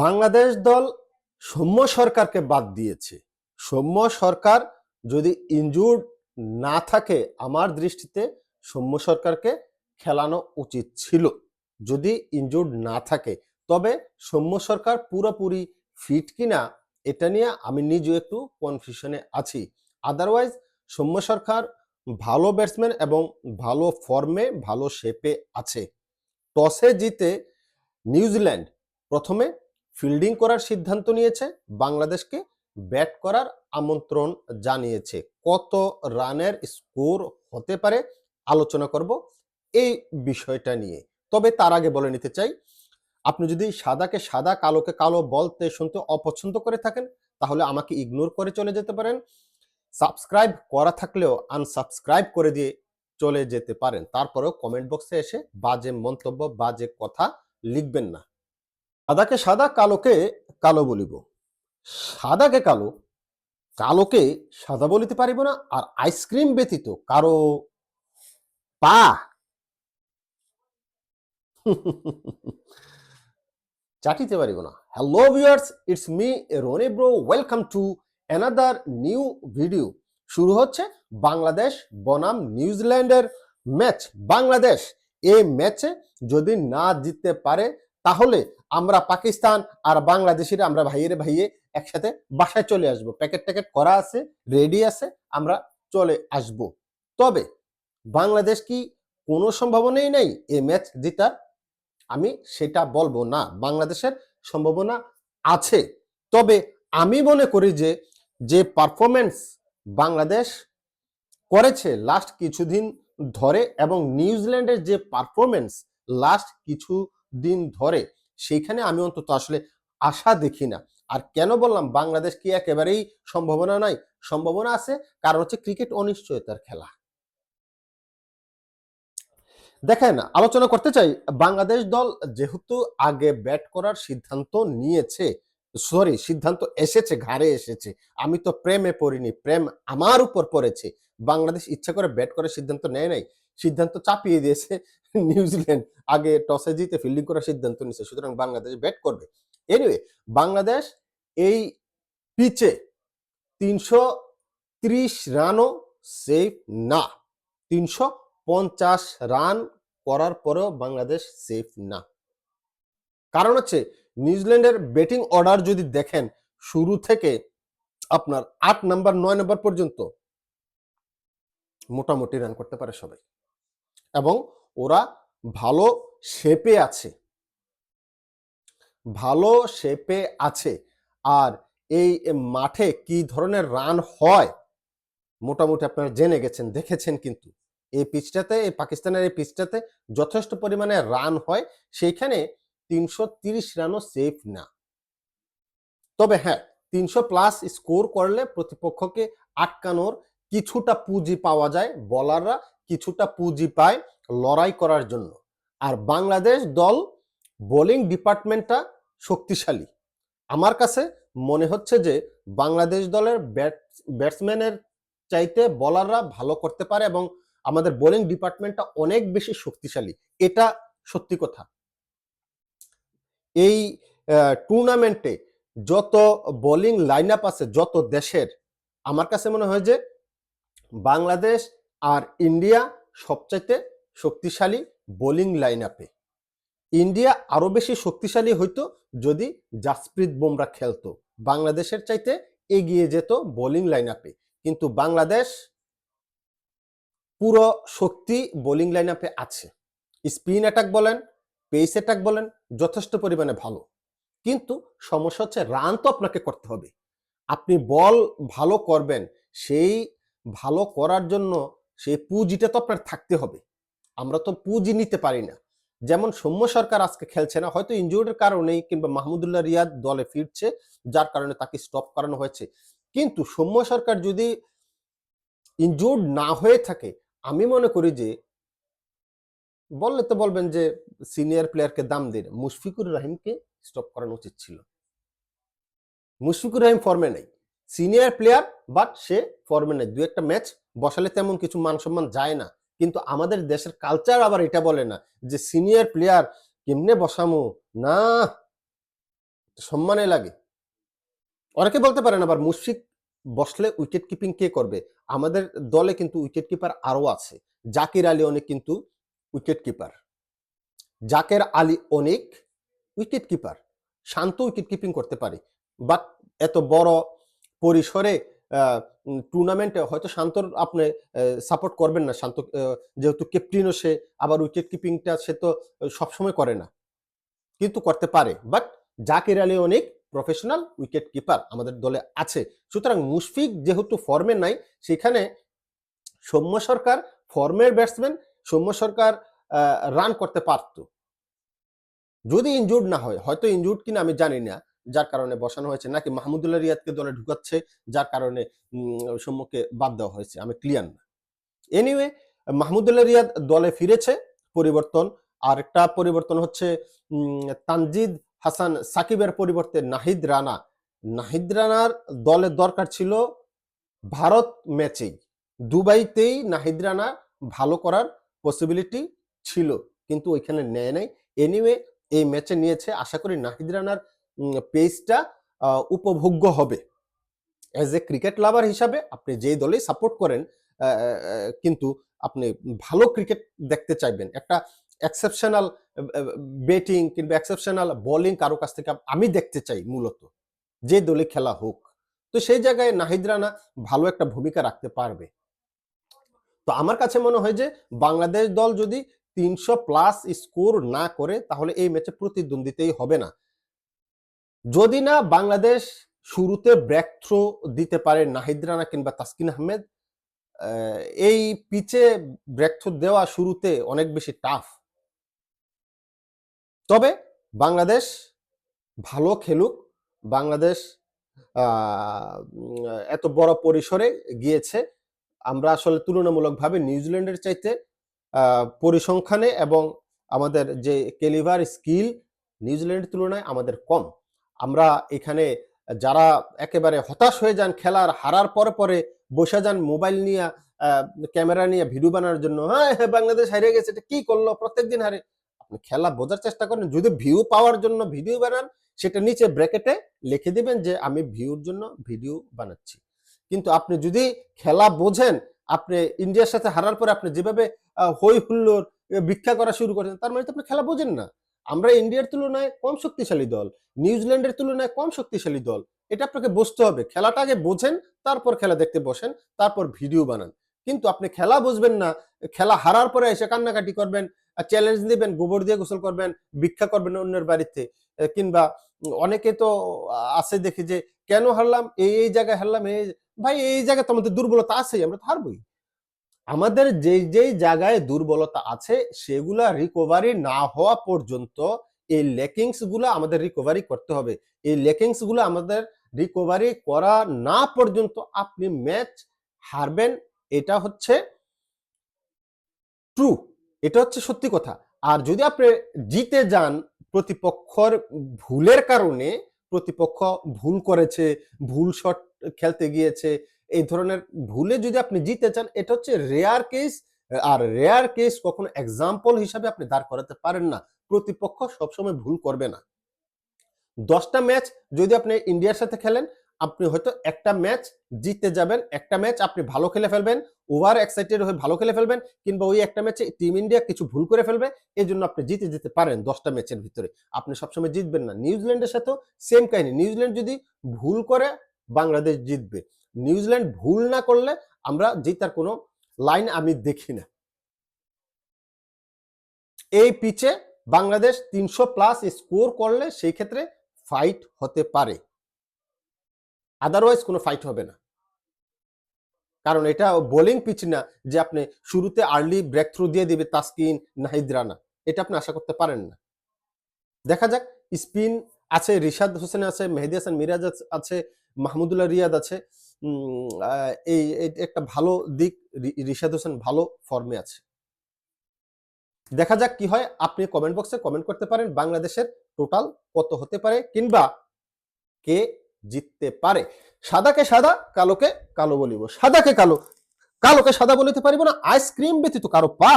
বাংলাদেশ দল সৌম্য সরকারকে বাদ দিয়েছে। সৌম্য সরকার যদি ইনজুর্ড না থাকে, আমার দৃষ্টিতে সৌম্য সরকারকে খেলানো উচিত ছিল। যদি ইনজুর্ড না থাকে, তবে সৌম্য সরকার পুরোপুরি ফিট কিনা, এটা নিয়ে আমি নিজেও একটু কনফিউশনে আছি। আদারওয়াইজ সৌম্য সরকার ভালো ব্যাটসম্যান এবং ভালো ফর্মে ভালো শেপে আছে। টসে জিতে নিউজিল্যান্ড প্রথমে ফিল্ডিং করার সিদ্ধান্ত নিয়েছে, বাংলাদেশকে ব্যাট করার আমন্ত্রণ জানিয়েছে। কত রানের স্কোর হতে পারে আলোচনা করব এই বিষয়টা নিয়ে। তবে তার আগে বলে নিতে চাই, আপনি যদি সাদাকে সাদা, কালোকে কালো বলতে শুনতে অপছন্দ করে থাকেন, তাহলে আমাকে ইগনোর করে চলে যেতে পারেন। সাবস্ক্রাইব করা থাকলেও আনসাবস্ক্রাইব করে দিয়ে চলে যেতে পারেন। তারপরেও কমেন্ট বক্সে এসে বাজে মন্তব্য, বাজে কথা লিখবেন না। সাদাকে সাদা, কালোকে কালো বলিব। সাদাকে কালো, কালোকে সাদা বলিতে পারিব না, আর আইসক্রিম ব্যতীত কারও পা। চাটিতে পারিব না। Hello viewers it's me Roni bro welcome to another new video শুরু হচ্ছে বাংলাদেশ বনাম নিউজিল্যান্ডের ম্যাচ বাংলাদেশ, এই ম্যাচে যদি না জিততে পারে, তাহলে আমরা পাকিস্তান আর বাংলাদেশিরা, আমরা ভাইয়ের ভাইয়ে একসাথে বাসায় চলে আসব। প্যাকেট ট্যাকেট করা আছে রেডি আছে, আমরা চলে আসব। তবে বাংলাদেশ কি কোনো সম্ভাবনাই নেই এ ম্যাচ জেতার? আমি সেটা বলব না। বাংলাদেশের সম্ভাবনা আছে। তবে আমি মনে করি যে যে পারফরমেন্স বাংলাদেশ করেছে লাস্ট কিছুদিন ধরে এবং নিউজিল্যান্ডের যে পারফরমেন্স লাস্ট কিছু দিন ধরে সেইখানে আমি অন্তত আসলে আশা দেখি না। আর কেন বললাম, বাংলাদেশ কি একেবারেই সম্ভাবনা নাই? সম্ভাবনা আছে, কারণ হচ্ছে ক্রিকেট অনিশ্চয়তার খেলা। দেখেন, আলোচনা করতে চাই, বাংলাদেশ দল যেহেতু আগে ব্যাট করার সিদ্ধান্ত নিয়েছে সরি সিদ্ধান্ত এসেছে, ঘাড়ে এসেছে, আমি তো প্রেমে পড়িনি, প্রেম আমার উপর পড়েছে, বাংলাদেশ ইচ্ছা করে ব্যাট করার সিদ্ধান্ত নেয় নাই। সিদ্ধান্ত চাপিয়ে দিয়েছে নিউজিল্যান্ড আগে টসে জিতে ফিল্ডিং করার সিদ্ধান্ত নিয়েছে, সুতরাং বাংলাদেশ ব্যাট করবে। এনিওয়ে বাংলাদেশ এই পিচে তিনশো ত্রিশ রানও সেফ না। তিনশো পঞ্চাশ রান করার পরেও বাংলাদেশ সেফ না। কারণ হচ্ছে নিউজিল্যান্ডের ব্যাটিং অর্ডার যদি দেখেন, শুরু থেকে আপনার আট নাম্বার নয় নাম্বার পর্যন্ত মোটামুটি রান করতে পারে সবাই। এবং ওরা ভালো শেপে আছে। ভালো শেপে আছে। আর এই মাঠে কি ধরনের রান হয়, মোটামুটি আপনারা জেনে গেছেন, দেখেছেন কিন্তু। এই পিচটাতে এই পাকিস্তানের এই পিচটাতে যথেষ্ট পরিমাণে রান হয়, সেইখানে তিনশো তিরিশ রানও সেফ না। তবে হ্যাঁ তিনশো প্লাস স্কোর করলে প্রতিপক্ষকে আটকানোর কিছুটা পুঁজি পাওয়া যায় বলাররা কিছুটা পুঁজি পায় লড়াই করার জন্য। আর বাংলাদেশ দল বোলিং ডিপার্টমেন্টটা শক্তিশালী। আমার কাছে মনে হচ্ছে যে বাংলাদেশ দলের ব্যাট ব্যাটসম্যানের চাইতে বলাররা ভালো করতে পারে এবং আমাদের বোলিং ডিপার্টমেন্টটা অনেক বেশি শক্তিশালী। এটা সত্যি কথা। এই টুর্নামেন্টে যত বোলিং লাইন আপ আছে, যত দেশের, আমার কাছে মনে হয় যে বাংলাদেশ আর ইন্ডিয়া সবচাইতে শক্তিশালী বোলিং লাইন আপে ইন্ডিয়া আরও বেশি শক্তিশালী হইতো যদি জাসপ্রীত বুমরা খেলতো। বাংলাদেশের চাইতে এগিয়ে যেত বোলিং লাইন আপে কিন্তু বাংলাদেশ পুরো শক্তি বোলিং লাইন আপে আছে। স্পিন অ্যাটাক বলেন পেস অ্যাটাক বলেন, যথেষ্ট পরিমাণে ভালো। কিন্তু সমস্যা হচ্ছে রান তো আপনাকে করতে হবে। আপনি বল ভালো করবেন, সেই ভালো করার জন্য সেই পুঁজিটা তো আপনার থাকতে হবে। আমরা তো পুঁজি নিতে পারি না। যেমন সৌম্য সরকার আজকে খেলছে না, হয়তো ইনজুরির কারণেই কিংবা মাহমুদুল্লাহ রিয়াদ দলে ফিরছে, যার কারণে তাকে স্টপ করানো হয়েছে। কিন্তু সৌম্য সরকার যদি ইনজুর্ড না হয়ে থাকে, আমি মনে করি যে, বললে তো বলবেন যে সিনিয়র প্লেয়ারকে দাম দিন। মুশফিকুর রহিমকে স্টপ করানো উচিত ছিল। মুশফিকুর রহিম ফর্মে নেই। সিনিয়র প্লেয়ার বাট সে ফর্মে নেই। দু একটা ম্যাচ বসালে তেমন কিছু মান সম্মান যায় না। কিন্তু আমাদের দেশের কালচার আবার এটা বলে না যে সিনিয়র প্লেয়ার কেমনে বসামো? না, সম্মানে লাগে। অনেকে বলতে পারেন আবার মুশফিক বসলে উইকেট কিপিং কে করবে? আমাদের দলে কিন্তু উইকেট কিপার আরও আছে। জাকির আলী অনেক কিন্তু উইকেট কিপার জাকের আলী অনেক wicket keeper Shanto wicket keeping করতে পারে। বাট এত বড় পরিসরে টুর্নামেন্টে হয়তো শান্তর আপনি সাপোর্ট করবেন না শান্ত যেহেতু ক্যাপ্টেনও সে, আবার উইকেট কিপিংটা সে তো সবসময় করে না। কিন্তু করতে পারে। বাট জাকির আলী অনেক প্রফেশনাল উইকেট কিপার আমাদের দলে আছে। সুতরাং মুশফিক যেহেতু ফর্মে নাই, সেখানে সৌম্য সরকার ফর্মের ব্যাটসম্যান সৌম্য সরকার রান করতে পারতো। যদি ইনজুর্ড না হয়, হয়তো ইনজুর্ড কিনা আমি জানি না। যার কারণে বসানো হয়েছে, নাকি মাহমুদুল্লাহ রিয়াদকে দলে ঢুকাচ্ছে, যার কারণে সম্মুখে বাদ দেওয়া হয়েছে? আমি ক্লিয়ার না। এনিওয়ে মাহমুদুল্লাহ রিয়াদ দলে ফিরেছে, পরিবর্তন। আর একটা পরিবর্তন হচ্ছে তানজিদ হাসান সাকিবের পরিবর্তে নাহিদ রানা। নাহিদ রানার দলের দরকার ছিল ভারত ম্যাচেই দুবাইতেই নাহিদ রানা ভালো করার পসিবিলিটি ছিল, কিন্তু ওইখানে নেয় নাই। এনিওয়ে এই ম্যাচে নিয়েছে। আশা করি নাহিদ রানার পেজটা উপভোগ্য হবে। অ্যাজ এ ক্রিকেট লাভার হিসাবে আপনি যেই দলেই সাপোর্ট করেন কিন্তু আপনি ভালো ক্রিকেট দেখতে চাইবেন। একটা এক্সেপশনাল ব্যাটিং কিংবা এক্সেপশনাল বোলিং কারও কাছ থেকে আমি দেখতে চাই মূলত। যে দলে খেলা হোক। তো সেই জায়গায় নাহিদ রানা ভালো একটা ভূমিকা রাখতে পারবে। তো আমার কাছে মনে হয় যে বাংলাদেশ দল যদি তিনশো প্লাস স্কোর না করে, তাহলে এই ম্যাচে প্রতিদ্বন্দ্বিতাই হবে না। যদি না বাংলাদেশ শুরুতে ব্রেক থ্রো দিতে পারে নাহিদ রানা কিংবা তাসকিন আহমেদ এই পিচে ব্রেক থ্রো দেওয়া শুরুতে অনেক বেশি টাফ তবে বাংলাদেশ ভালো খেলুক, বাংলাদেশ এত বড় পরিসরে গিয়েছে। আমরা আসলে তুলনামূলকভাবে নিউজিল্যান্ডের চাইতে পরিসংখ্যানে এবং আমাদের যে কেলিভার স্কিল নিউজিল্যান্ডের তুলনায় আমাদের কম। আমরা এখানে যারা একেবারে হতাশ হয়ে যান খেলার হারার পরে পরে বসে যান মোবাইল নিয়ে ক্যামেরা নিয়ে ভিডিও বানানোর জন্য হ্যাঁ হ্যাঁ, বাংলাদেশ হারিয়ে গেছে এটা কি করল? প্রত্যেকদিন হারে আপনি খেলা বোঝার চেষ্টা করেন যদি ভিউ পাওয়ার জন্য ভিডিও বানান সেটা নিচে ব্র্যাকেটে লিখে দিবেন যে আমি ভিউর জন্য ভিডিও বানাচ্ছি। কিন্তু আপনি যদি খেলা বোঝেন আপনি ইন্ডিয়ার সাথে হারার পরে আপনি যেভাবে হই হুল্লোর ভিক্ষা করা শুরু করেছেন তার মানে তো আপনি খেলা বোঝেন না। আমরা ইন্ডিয়ার তুলনায় কম শক্তিশালী দল, নিউজিল্যান্ডের তুলনায় কম শক্তিশালী দল, এটা আপনাকে বুঝতে হবে। খেলাটা আগে বোঝেন, তারপর খেলা দেখতে বসেন, তারপর ভিডিও বানান। কিন্তু আপনি খেলা বুঝবেন না, খেলা হারার পরে এসে কান্নাকাটি করবেন চ্যালেঞ্জ দিবেন গোবর দিয়ে গোসল করবেন, ভিক্ষা করবেন অন্যের বাড়িতে কিংবা অনেকে তো আছে দেখি যে, কেন হারলাম? এই এই জায়গায় হারলাম, এই, ভাই, এই জায়গায় তো আমাদের দুর্বলতা আছেই, আমরা তো হারবই। আমাদের যেই যেই জায়গায় দুর্বলতা আছে, সেগুলা রিকভারি না হওয়া পর্যন্ত এই লেকিংসগুলা আমাদের রিকভারি করতে হবে। এই লেকিংসগুলো আমাদের রিকভারি করা না পর্যন্ত আপনি ম্যাচ হারবেন, এটা হচ্ছে ট্রু এটা হচ্ছে সত্যি কথা। আর যদি আপনি জিতে যান প্রতিপক্ষর ভুলের কারণে, প্রতিপক্ষ ভুল করেছে, ভুল শট খেলতে গিয়েছে এই ধরনের ভুলে যদি আপনি জিতে চান, এটা হচ্ছে রেয়ার কেস আর রেয়ার কেস কখনো এক্সাম্পল হিসাবে আপনি দাঁড় করাতে পারেন না। প্রতিপক্ষ সবসময় ভুল করবে না। দশটা ম্যাচ যদি আপনি ইন্ডিয়ার সাথে খেলেন, আপনি হয়তো একটা ম্যাচ জিতে যাবেন, একটা ম্যাচ আপনি ভালো খেলে ফেলবেন ওভার এক্সাইটেড হয়ে ভালো খেলে ফেলবেন, কিংবা ওই একটা ম্যাচে টিম ইন্ডিয়া কিছু ভুল করে ফেলবে এই জন্য আপনি জিতে যেতে পারেন দশটা ম্যাচের ভিতরে। আপনি সবসময় জিতবেন না। নিউজিল্যান্ডের সাথেও সেম কাহিনী। নিউজিল্যান্ড যদি ভুল করে, বাংলাদেশ জিতবে। নিউজিল্যান্ড ভুল না করলে আমরা জেতার কোনো লাইন আমি দেখি না। এই পিচে বাংলাদেশ তিনশো প্লাস স্কোর করলে সেই ক্ষেত্রে ফাইট হতে পারে। আদারওয়াইজ কোনো ফাইট হবে না। কারণ এটা বোলিং পিচ না যে আপনি শুরুতে আর্লি ব্রেক থ্রু দিয়ে দিবে তাসকিন, নাহিদ রানা। এটা আপনি আশা করতে পারেন না। দেখা যাক, স্পিন আছে, রিশাদ হোসেন আছে, মেহেদি হাসান মিরাজ আছে, মাহমুদুল্লাহ রিয়াদ আছে। এই একটা ভালো দিক রিশাদ হোসেন ভালো ফর্মে আছে। দেখা যাক কি হয়, আপনি কমেন্ট বক্সে কমেন্ট করতে পারেন বাংলাদেশের টোটাল কত হতে পারে কিংবা কে জিততে পারে। সাদাকে সাদা, কালোকে কালো বলিব। সাদাকে কালো, কালোকে সাদা বলিতে পারিব না আইসক্রিম ব্যতীত কারও পা।